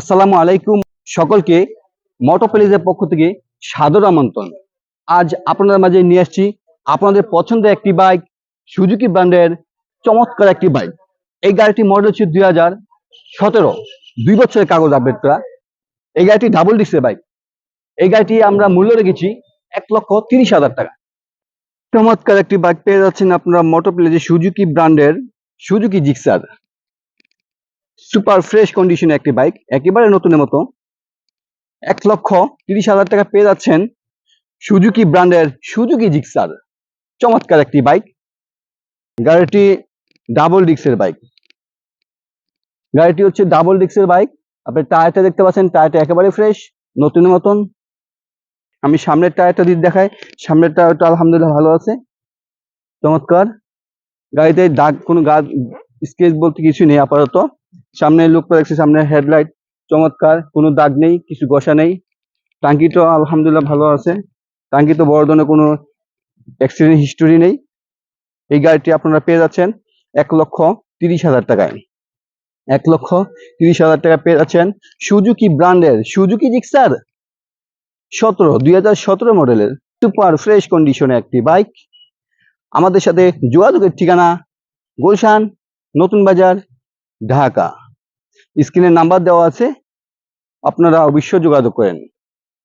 আসসালামু আলাইকুম সকলকে মোটোপলিজের পক্ষ থেকে সাদর আমন্ত্রণ। আজ আপনাদের মাঝে নিয়ে আসছি আপনাদের পছন্দের একটি বাইক, সুজুকি ব্র্যান্ডের চমৎকার একটি বাইক। এই গাড়িটি মডেল হচ্ছে দুই হাজার সতেরো, দুই বছরের কাগজ আপডেট করা। এই গাড়িটি ডাবল ডিস্কের বাইক। এই গাড়িটি আমরা মূল্য রেখেছি এক লক্ষ তিরিশ হাজার টাকা। চমৎকার একটি বাইক পেয়ে যাচ্ছেন আপনারা মোটোপ্লেজে সুজুকি ব্র্যান্ডের সুজুকি জিক্সার। সুপার ফ্রেশ কন্ডিশনে একটি বাইক একেবারে নতুনের মতো। এক লক্ষ তিরিশ হাজার টাকা পেয়ে যাচ্ছেন সুজুকি ব্র্যান্ডের সুজুকি জিক্সার। চমৎকার একটি বাইক গাড়িটি ডাবল ডিক্সের বাইক গাড়িটি হচ্ছে ডাবল ডিক্সের বাইক আপনি টায়ারটা দেখতে পাচ্ছেন টায়ারটা একেবারে ফ্রেশ নতুনের মতন। আমি সামনের টায়ারটা দিয়ে দেখাই, সামনের টায়ারটা আলহামদুলিল্লাহ ভালো আছে। চমৎকার। গাড়িতে দাগ, কোনো গা স্কেচ বলতে কিছু নেই আপাতত। সামনে লুকটা দেখছি সামনে হেডলাইট চমৎকার, কোনো দাগ নেই, কিছু ঘষা নেই। টাঙ্কিটা আলহামদুলিল্লাহ ভালো আছে। টাঙ্কিতে বড় ধরনের কোনো অ্যাক্সিডেন্ট হিস্টোরি নেই। এই গাড়িটি আপনারা পেয়ে যাচ্ছেন এক লক্ষ তিরিশ হাজার টাকায়। এক লক্ষ তিরিশ হাজার টাকা পেয়ে যাচ্ছেন সুজুকি ব্র্যান্ডের, সুজুকি জিক্সার সতেরো, দুই হাজার সতেরো মডেলের। সুপার ফ্রেশ কন্ডিশনে একটি বাইক। আমাদের সাথে যোগাযোগের ঠিকানা, গুলশান, নতুন বাজার, ঢাকা। স্ক্রিনের নাম্বার দেওয়া আছে আপনারা অবশ্যই যোগাযোগ করেন।